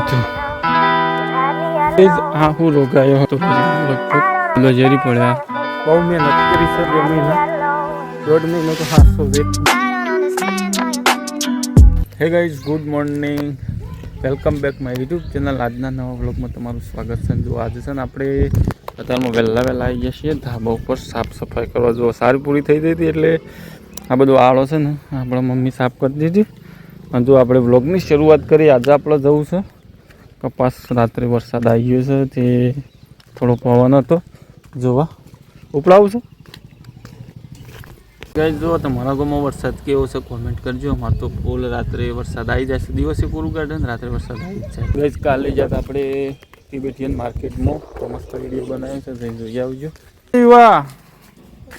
હતું એ જ આ હું રોગાયો હતો લગભગ. નજરી પડ્યા બહુ મહેનત કરી છે બે મહિના. દોઢ મહિનો તો હાથો wet hey guys good morning welcome back my YouTube channel આજના નવા વ્લોગમાં તમારું સ્વાગત છે. જો આજે છે ને આપણે અત્યારમાં વહેલા વહેલા આવી જઈએ છીએ. ધાબા ઉપર સાફ સફાઈ કરવા. જો સારી પૂરી થઈ ગઈ હતી એટલે આ બધો આળો છે ને આપણા મમ્મી સાફ કરી દીધી. અને જો આપણે વ્લોગની શરૂઆત કરી આજે આપણે જવું છે. કપાસ રાત્રે વરસાદ આવી ગયો છે તે થોડો પવન હતો. જોવા. ઉપડાવું છે. ગાઈસ જો તમારા ગામમાં વરસાદ કેવો છે કોમેન્ટ કરજો. અમારે તો ફૂલ રાત્રે વરસાદ આવી જાય છે. દિવસે પૂરું કાઢે ને રાત્રે વરસાદ આવી જાય. ગાઈસ કાલે જાત આપણે તિબેટિયન માર્કેટમાં તો મસ્ત વીડિયો બનાવ્યો છે જઈને જોઈ આવજો. વાહ!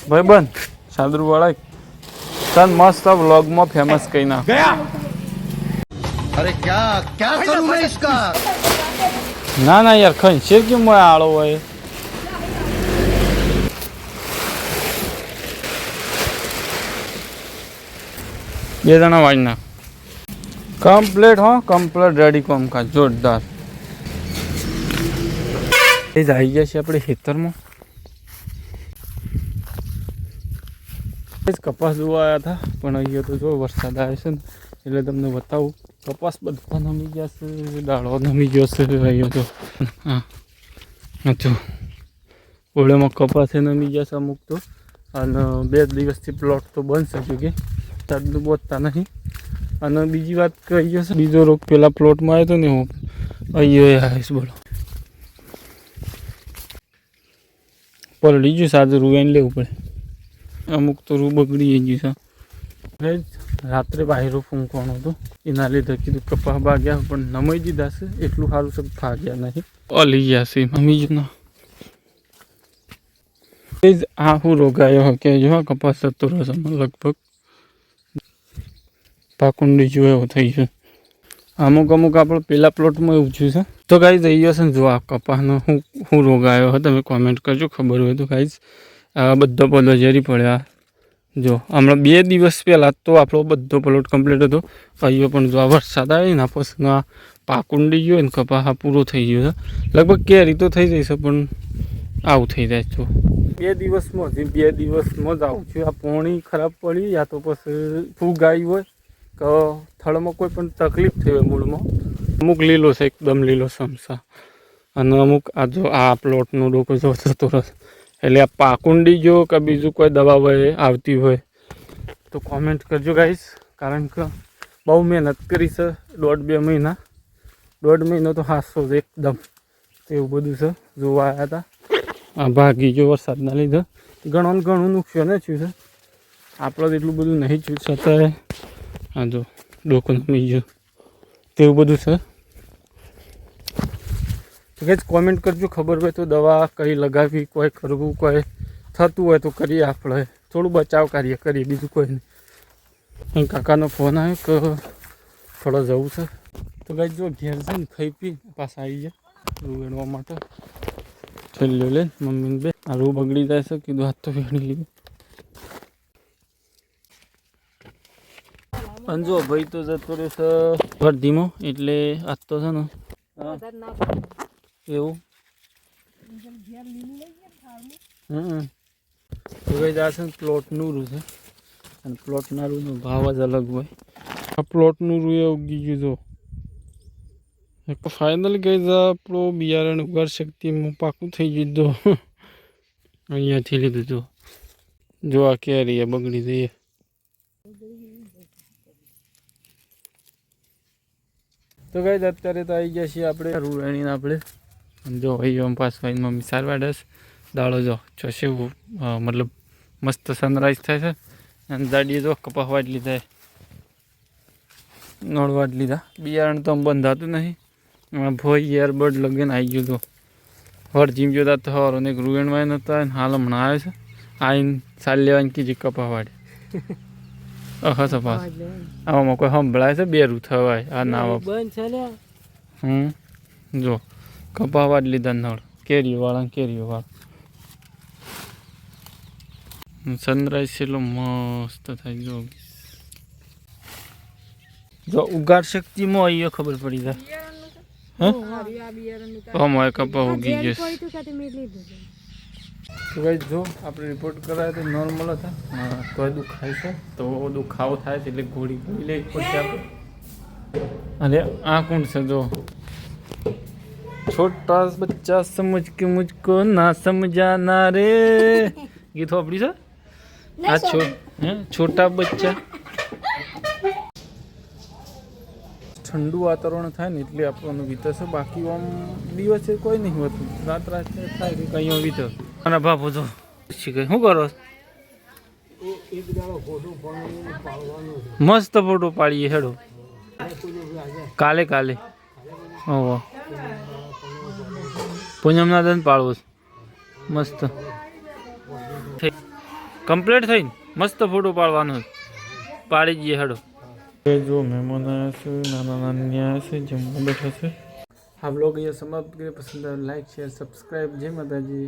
ભાઈબંધ સાદરુવાળા તન મસ્ત વ્લોગમાં ફેમસ કહી ના अरे क्या क्या करूं मैं इसका ના ના યાર ખંચેર કેમ હોય આળો હોય બે જણા વાળી નાખ કમ્પ્લેટ હો કમ્પ્લેટ રેડી કોમ કા જોરદાર એ જ આવી ગયા છે આપણે ખેતરમાં એ જ કપાસ જોવા આવ્યા હતા પણ અહીંયા તો જો વરસાદ આવે છે ને એટલે તમને બતાવું કપાસ બધા નમી ગયા છે ડાળો નમી ગયો છે અહીંયા તો હા જો ઓળેમાં કપાસ નમી ગયા છે અમુક તો અને બે દિવસથી પ્લોટ તો બંધ છે કે તારનું બોતતા નહીં અને બીજી વાત કહીએ છે બીજો રોગ પેલા પ્લોટમાં આવ્યો હતો ને હું અહીંયા આવીશ બોલો પલડી ગયું સાદું રૂ એને લેવું પડે અમુક તો રૂ બગડી ગયું છે રાત્રે બાયરો ફૂંકવાનો હતો. એના લીધે કીધું કપા ભાગ્યા, પણ નમાઈ દીધા છે એટલું સારું છે ભાગ્યા નહીં. અલી ગયા છે મમ્મી જ ના એ જ આ હું રોગાયો કે જો કપાસ થતો રહેશે લગભગ. પાકુંડી જો એવો થઈ છે. અમુક અમુક આપણે પેલા પ્લોટમાં એવું થયું છે. તો ગાઈઝ જઈ ગયો છે ને જો આ કપાસનો હું હું રોગાયો હતો તમે કોમેન્ટ કરજો, ખબર હોય તો ગાઈઝ બધો પલો ઝેરી પડ્યા. જો, હમણાં બે દિવસ પહેલાં તો આપણો બધો પ્લોટ કમ્પ્લીટ હતો. અહીંયા પણ જો આ વરસાદ આવે ને પછી આ પાકુંડી ગયો ને હા પૂરો થઈ ગયો છે. લગભગ કેરી તો થઈ જશે, પણ આવું થઈ જાય છો બે દિવસમાં હજી બે દિવસમાં જ આવું છું આ પોણી ખરાબ પડી યા તો પછી ફૂગ આવી હોય કે થળમાં કોઈ પણ તકલીફ થઈ હોય મૂળમાં. અમુક લીલો છે, એકદમ લીલો સમસા. અને અમુક આ જો આ પ્લોટનો ડોકો જો થતો રહે. એટલે આ પાકુંડી જો કે બીજું કોઈ દવા હોય, આવતી હોય, તો કોમેન્ટ કરજો ગાઈશ કારણ કે બહુ મહેનત કરી છે, દોઢ બે મહિના. દોઢ મહિનો તો હાસો છે એકદમ. એવું બધું છે, જોવા આવ્યા હતા આ ભાગી ગયો વરસાદના લીધે. ઘણું ને ઘણું નુકસાન થયું છે. આપણે એટલું બધું નહીં થયું. છતાંય આ જો ડોકન નમી ગયો તેવું બધું છે. તો કે કોમેન્ટ કરજો, ખબર હોય તો દવા કઈ લગાવી, કોઈ કરવું, કોઈ થતું હોય તો કરીએ આપણે. થોડું બચાવ કાર્ય કરીએ, બીજું કોઈ નહીં. કાકાનો ફોન આવ્યો કે થોડો જવું છે. તો કઈ જો ઘેર છે ને ખાઈ પી, પાછા આવી જાય રૂ વેણવા માટે. છેલ્લો લે મમ્મીને બે. આ રૂ બગડી જાય છે, કીધું હાથ તો વેણી લીધું. અને જો ભાઈ તો જતો રહ્યો છે ધીમો એટલે આજ તો છે ને. એવું? હમ. તો ભાઈ આ છે ને પ્લોટનું રૂ છે. અને પ્લોટના રૂનો ભાવ જ અલગ હોય. આ પ્લોટનું રૂ એ ઉગી ગયું જો. એક ફાઇનલ ગઈ આપણો બિયારણ ઉગાર શક્તિમાં પાકું થઈ ગયું તો અહીંયાથી લીધું તો જો આ કેરી એ બગડી જઈએ તો ગઈ અત્યારે તો આવી ગયા છીએ આપણે. રૂવાણીને આપણે. અને જો ભાઈ ઓમ પાસ ભાઈ મમ્મી સારવાડસ દાળો જો જો શેવું મતલબ મસ્ત સનરાઈઝ થાય છે. અને દાડીએ જો કપાસ જ લીધા નળ જ લીધા. બિયારણ તો આમ બંધાતું નહીં. ભોઈ એરબડ લગીને આવી ગયું તો હર જીમ જોતા તો હર અને રૂવેણમાં નહોતા અને હાલ હમણાં આવે છે. આવીને સાલ લેવાની કીધી કપાવાડી વાડે અહ સપાસ આવામાં કોઈ સંભળાય છે બે રૂ થવાય. આ નાવા. બંધ છે હમ. જો. કપાવા જ લીધા નળ. કેરીવાળા કેરીવાળા. સનરાઈઝ એટલો મસ્ત થાય જો. જો ઉગાડ શક્તિમાં અહીંયા ખબર પડી જાય. અમારે કપા ઉગી ગયો તું ભાઈ જો આપણે રિપોર્ટ કરાયો તો નોર્મલ હતા તોય દુખાય છે. તો દુખાવો થાય છે એટલે ગોળી ગોળી લઈ પડશે આપણે અરે આ કોણ છે જો? છોટા બચ્ચા સમજ કે મુझको ના સમજાના રે ગીત વાપરી છે આ છો હે છોટા બચ્ચા ઠંડુ વાતાવરણ થાય ને એટલે આપણને વીતશે બાકી આમ દિવસે કોઈ નહીં હોતું રાત રાત થાય કે કંઈ વીતે અને બાપુ તો શીખે શું કરો મસ્ત ફોટો પાડીએ હેડો કાલે કાલે ઓહો પૂનમના દન પાડવો છે. મસ્ત. કમ્પ્લીટ થઈને મસ્ત ફોટો પાડવાનો પાડી જઈએ હેડો. એ જો મહેમાન આવ્યા છે નાના નાની આવ્યા છે જમવા બેઠા છે. આ બ્લોગ અહીંયા સમાપ્ત કરીએ. પસંદ આવે લાઈક શેર સબસ્ક્રાઈબ જય માતાજી.